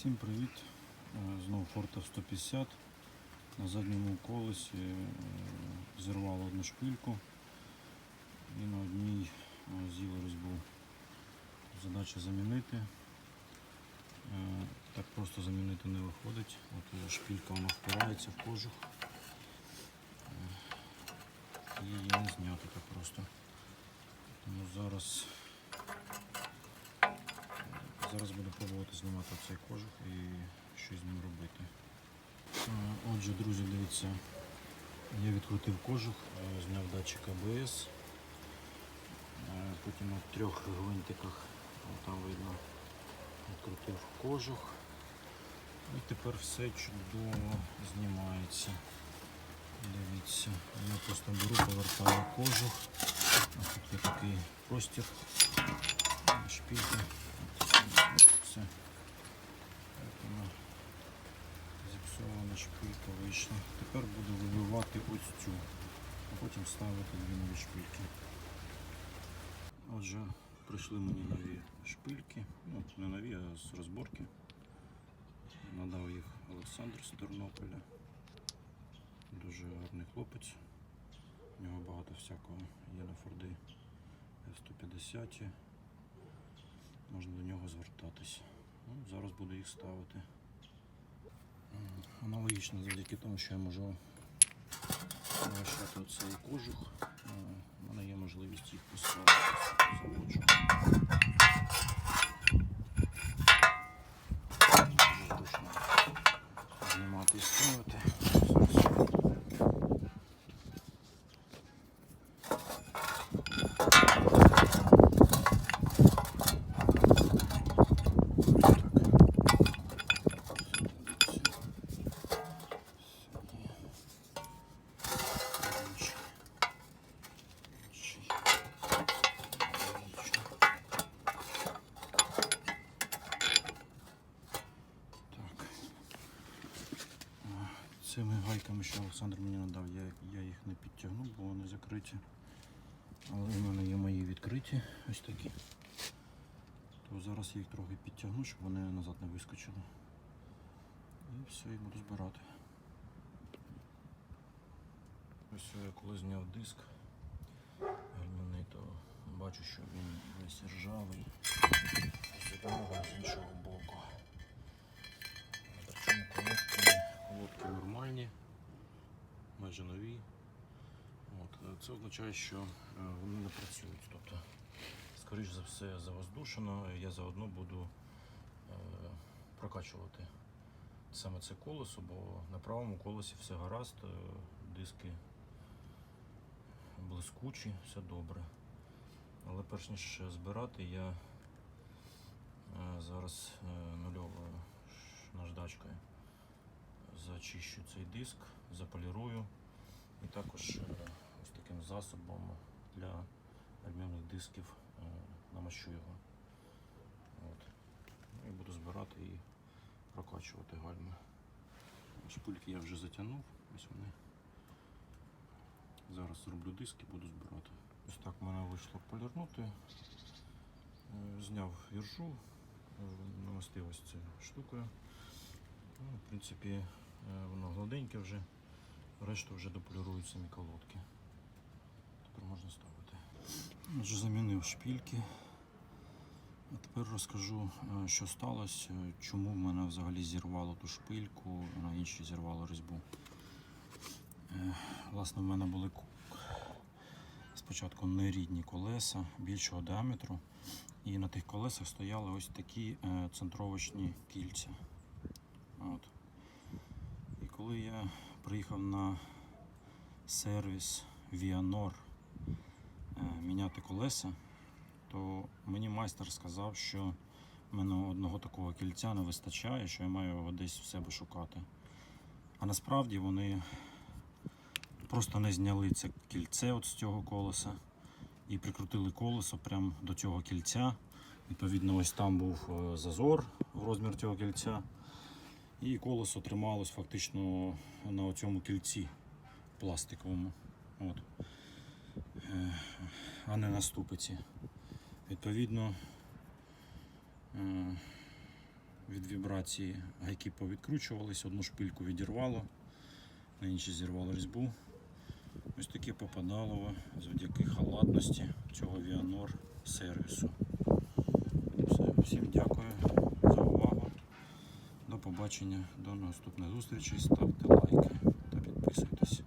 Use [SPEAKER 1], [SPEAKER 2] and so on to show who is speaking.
[SPEAKER 1] Всім привіт! Е, Знову Форта 150. На задньому колесі е, зірвало одну шпильку і на одній е, з'їла різьбу. Задача замінити. Так просто замінити не виходить. От шпилька вона впирається в кожух. Е, Її не зняти так просто. Тому зараз Зараз буду пробувати знімати цей кожух і щось з ним робити. Отже, друзі, дивіться, я відкрутив кожух, е, зняв датчик АБС. Е, Потім на трьох гвинтиках, там видно, відкрутив кожух. І тепер все чудово знімається. Дивіться, я просто беру, повертаю кожух. Ось тут є такий простір, шпілька. Все. Так вона зіпсована шпилька вийшла. Тепер буду вибивати ось цю, а потім ставити дві нові шпильки. Отже, прийшли мені нові шпильки. Ну, не нові, а з розборки. Надав їх Олександр з Тернополя. Дуже гарний хлопець. У нього багато всякого є на Форди F-150. Можна до нього звертатися. Ну, зараз буду їх ставити. Аналогічно завдяки тому, що я можу вирішати цей кожух. в мене є можливість їх поставити. Заводжу. Дуже зручно знімати і ставити. Зараз. Так. А, Цими гайками, що Олександр мені надав, я, я їх не підтягну, бо вони закриті. Але у мене є мої відкриті, ось такі. То зараз я їх трохи підтягну, щоб вони назад не вискочили. І все, і буду збирати. Ось я коли зняв диск гальмівний, то бачу, що він весь ржавий. Задумав з іншого боку. Причому колодки, колодки нормальні, майже нові. От, е, це означає, що е, вони не працюють. Тобто, скоріш за все, завоздушено, я заодно буду е, прокачувати саме це колесо, бо на правому колесі все гаразд, диски блискучі, все добре. Але перш ніж збирати, я зараз нульовою наждачкою зачищу цей диск, заполірую і також е, ось таким засобом для альмівних дисків е, намащу його. От. Ну, і буду збирати і прокачувати гальми. Шпильки я вже затягнув, ось вони. Зараз зроблю диски, буду збирати. Ось так в мене вийшло полірнути. Е, Зняв іржу, е, намастив ось цією штукою. Ну, в принципі, воно гладеньке вже, решту вже дополірують самі колодки. Тепер можна ставити. Отже, замінив шпільки. А тепер розкажу, е, що сталося, е, чому в мене взагалі зірвало ту шпильку, на іншій зірвало різьбу. Е, Власне, в мене були спочатку нерідні колеса більшого діаметру, і на тих колесах стояли ось такі е, центровочні кільця. От. Коли я приїхав на сервіс Vianor е, міняти колеса, то мені майстер сказав, що в мене одного такого кільця не вистачає, що я маю його десь в себе шукати. А насправді вони просто не зняли це кільце от з цього колеса і прикрутили колесо прямо до цього кільця. Відповідно, ось там був е, зазор в розмір цього кільця. І колесо трималось фактично на цьому кільці пластиковому. От. Е, А не на ступиці. Відповідно, е, від вібрації гайки повідкручувались, одну шпильку відірвало, на іншій зірвало різьбу. Ось таке попадало завдяки халатності цього Віанор сервісу. Все, всім дякую за увагу. До побачення, до наступної зустрічі. Ставте лайки та підписуйтесь.